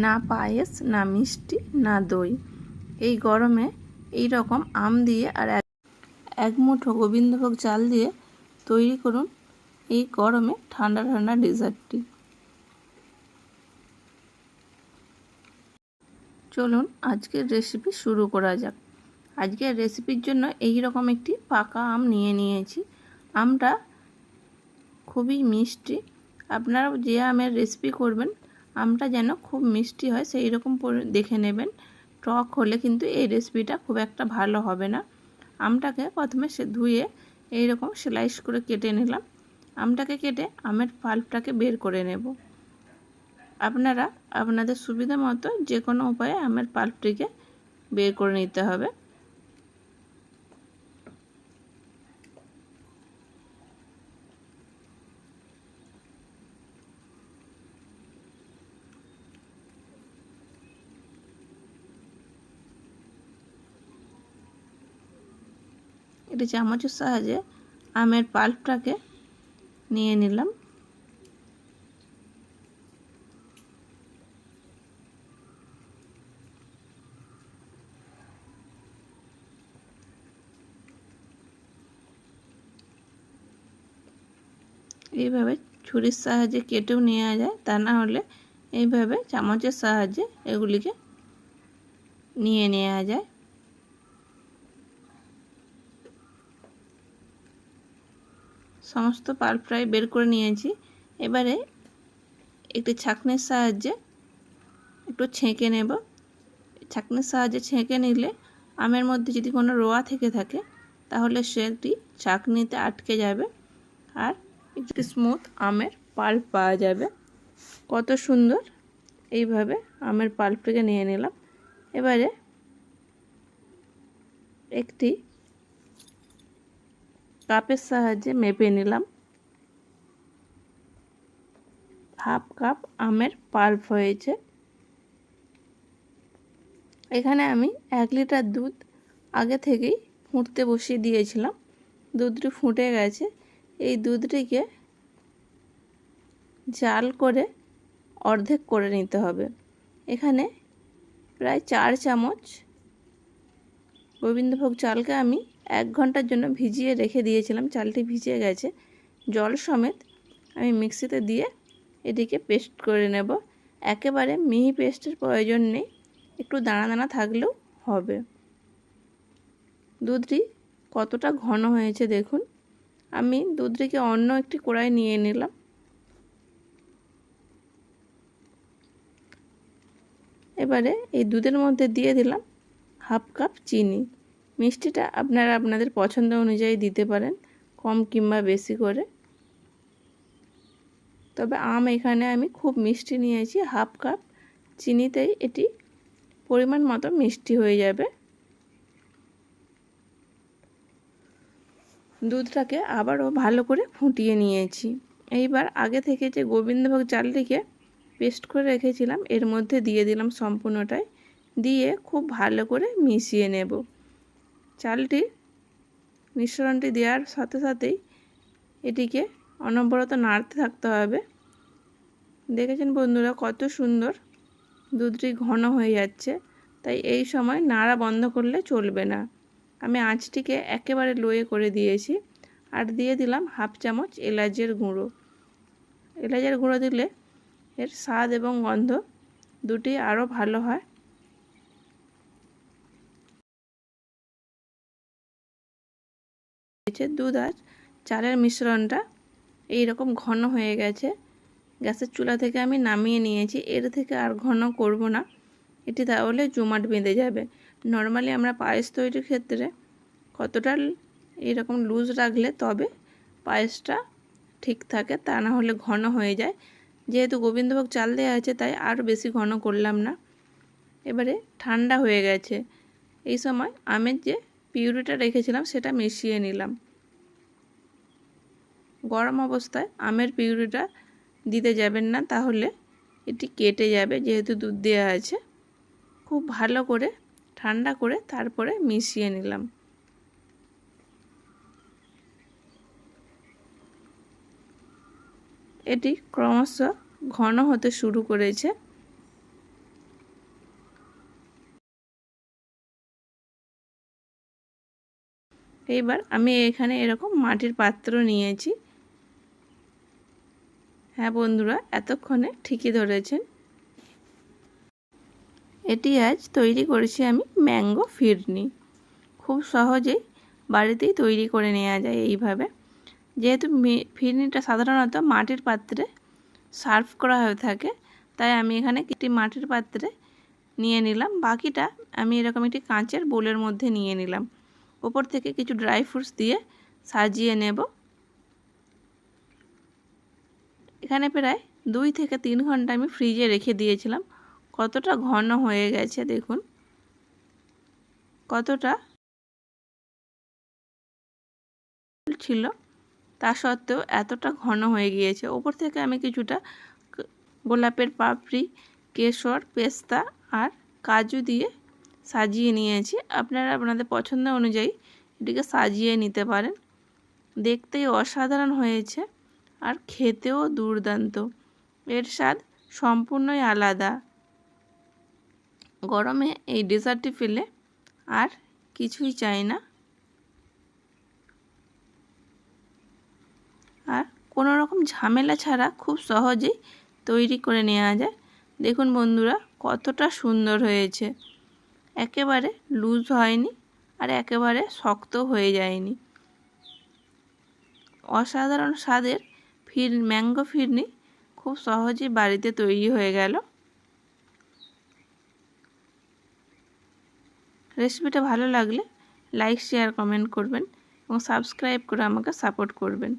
না পায়েস, না মিষ্টি, না দই। এই গরমে এই রকম আম দিয়ে আর এক মুঠো গোবিন্দভোগ চাল দিয়ে তৈরি করুন এই গরমে ঠান্ডা ঠান্ডা ডেজার্টটি। চলুন আজকের রেসিপি শুরু করা যাক। আজকের রেসিপির জন্য এই রকম একটি পাকা আম নিয়ে নিয়েছি। আমটা খুবই মিষ্টি। আপনারা যে আমের রেসিপি করবেন আমটা যেন খুব মিষ্টি হয় সেই রকম দেখে নেবেন। টক হলে কিন্তু এই রেসিপিটা খুব একটা ভালো হবে না। আমটাকে প্রথমে সে ধুয়ে এই রকম স্লাইস করে কেটে নিলাম। আমটাকে কেটে আমের পাল্পটাকে বের করে নেব। আপনারা আপনাদের সুবিধা মতো যে কোনো উপায়ে আমের পাল্পটিকে বের করে নিতে হবে। একটি চামচের সাহায্যে, আমের পাল্পটাকে নিয়ে নিলাম। এইভাবে ছুরির সাহায্যে কেটেও নেওয়া যায়, তা না হলে এইভাবে চামচের সাহায্যে এগুলিকে নিয়ে নেওয়া যায়। সমস্ত পাল প্রায় বের করে নিয়েছি। এবারে একটি ছাঁকনির সাহায্যে একটু ছেঁকে নেব। ছাঁকনির সাহায্যে ছেঁকে নিলে আমের মধ্যে যদি কোনো রোয়া থেকে থাকে, তাহলে সেটি ছাঁকনিতে আটকে যাবে আর একটি স্মুথ আমের পাল্প পাওয়া যাবে। কত সুন্দর! এইভাবে আমের পাল্পটাকে নিয়ে নিলাম। এবারে একটি কাপের সাহায্যে মেপে নিলাম। হাফ কাপ আমের পাল্প হয়েছে। এখানে আমি এক লিটার দুধ আগে থেকেই ফুটতে বসিয়ে দিয়েছিলাম। দুধটি ফুটে গেছে। এই দুধটিকে জাল করে অর্ধেক করে নিতে হবে। এখানে প্রায় চার চামচ গোবিন্দভোগ চালকে আমি এক ঘণ্টার জন্য ভিজিয়ে রেখে দিয়েছিলাম। চালটি ভিজে গেছে। জল সমেত আমি মিক্সিতে দিয়ে এটিকে পেস্ট করে নেব। একেবারে মিহি পেস্টের প্রয়োজন নেই। একটু দানা দানা থাকলেও হবে। দুধটি কতটা ঘন হয়েছে দেখুন। আমি দুধটিকে অন্য একটি কড়াই নিয়ে নিলাম। এবারে এই দুধের মধ্যে দিয়ে দিলাম হাফ কাপ চিনি। মিষ্টিটা আপনারা আপনাদের পছন্দ অনুযায়ী দিতে পারেন, কম কিংবা বেশি করে। তবে আম এখানে আমি খুব মিষ্টি নিয়েছি, হাফ কাপ। চিনিতেই এটি পরিমাণ মতো মিষ্টি হয়ে যাবে। দুধটাকে আবারও ভালো করে ফুটিয়ে নিয়েছি। এইবার আগে থেকে যে গোবিন্দভোগ চালটিকে পেস্ট করে রেখেছিলাম, এর মধ্যে দিয়ে দিলাম সম্পূর্ণটাই। দিয়ে খুব ভালো করে মিশিয়ে নেব। চালটি মিশ্রণটি দেওয়ার সাথে সাথেই এটিকে অনবরত নাড়তে থাকতে হবে। দেখেছেন বন্ধুরা, কত সুন্দর দুধটি ঘন হয়ে যাচ্ছে, তাই এই সময় নাড়া বন্ধ করলে চলবে না। আমি আঁচটিকে একেবারে লোয়ে করে দিয়েছি আর দিয়ে দিলাম হাফ চামচ এলাচের গুঁড়ো। এলাচের গুঁড়ো দিলে এর স্বাদ এবং গন্ধ দুটি আরও ভালো হয়। দুধ আর চালের মিশ্রণটা। এই রকম ঘন হয়ে গেছে। গ্যাসের চুলা থেকে আমি নামিয়ে নিয়েছি। এর থেকে আর ঘন করব না। এটি তাহলে জমাট বেঁধে যাবে। নর্মালি আমরা পায়েস তৈরির ক্ষেত্রে কতটা এরকম লুজ রাখলে তবে পায়েসটা ঠিক থাকে, তা না হলে ঘন হয়ে যায়। যেহেতু গোবিন্দভোগ চাল দেওয়া আছে, তাই আরও বেশি ঘন করলাম না। এবারে ঠান্ডা হয়ে গেছে। এই সময় আমের যে পিউরিটা রেখেছিলাম, সেটা মিশিয়ে নিলাম। গরম অবস্থায় আমের পিউরিটা দিতে যাবেন না, তাহলে এটি কেটে যাবে, যেহেতু দুধ দেওয়া আছে। খুব ভালো করে, ঠান্ডা করে তারপরে মিশিয়ে নিলাম। এটি ক্রমশ ঘন হতে শুরু করেছে। এইবার আমি এখানে এরকম মাটির পাত্র নিয়েছি। হ্যাঁ বন্ধুরা, এতক্ষণে ঠিকই ধরেছেন। এটি আজ তৈরি করেছি আমি ম্যাঙ্গো ফিরনি। খুব সহজেই বাড়িতেই তৈরি করে নেওয়া যায় এইভাবে। যেহেতু ফিরনিটা সাধারণত মাটির পাত্রে সার্ভ করা হয়ে থাকে, তাই আমি এখানে একটি মাটির পাত্রে নিয়ে নিলাম। বাকিটা আমি এরকম একটি কাঁচের বোলের মধ্যে নিয়ে নিলাম। ওপর থেকে কিছু ড্রাই ফ্রুটস দিয়ে সাজিয়ে নেব। এখানে প্রায় দুই থেকে তিন ঘণ্টা আমি ফ্রিজে রেখে দিয়েছিলাম। কতটা ঘন হয়ে গেছে দেখুন। কতটা ছিল তা সত্ত্বেও এতটা ঘন হয়ে গিয়েছে। ওপর থেকে আমি কিছুটা গোলাপের পাপড়ি, কেশর, পেস্তা আর কাজু দিয়ে সাজিয়ে নিয়েছি। আপনারা আপনাদের পছন্দ অনুযায়ী এটিকে সাজিয়ে নিতে পারেন। দেখতেই অসাধারণ হয়েছে আর খেতেও দুর্দান্ত। এর স্বাদ সম্পূর্ণই আলাদা। গরমে এই ডেজার্টটি ফেলে আর কিছুই চাই না। আর কোনো রকম ঝামেলা ছাড়া খুব সহজেই তৈরি করে নেওয়া যায়। দেখুন বন্ধুরা, কতটা সুন্দর হয়েছে। একেবারে লুজ হয়নি আর একেবারে শক্ত হয়ে যায়নি। অসাধারণ স্বাদের ফির ম্যাঙ্গো ফিরনি খুব সহজেই বাড়িতে তৈরি হয়ে গেল। রেসিপিটা ভালো লাগলে লাইক শেয়ার কমেন্ট করবেন এবং সাবস্ক্রাইব করে আমাকে সাপোর্ট করবেন।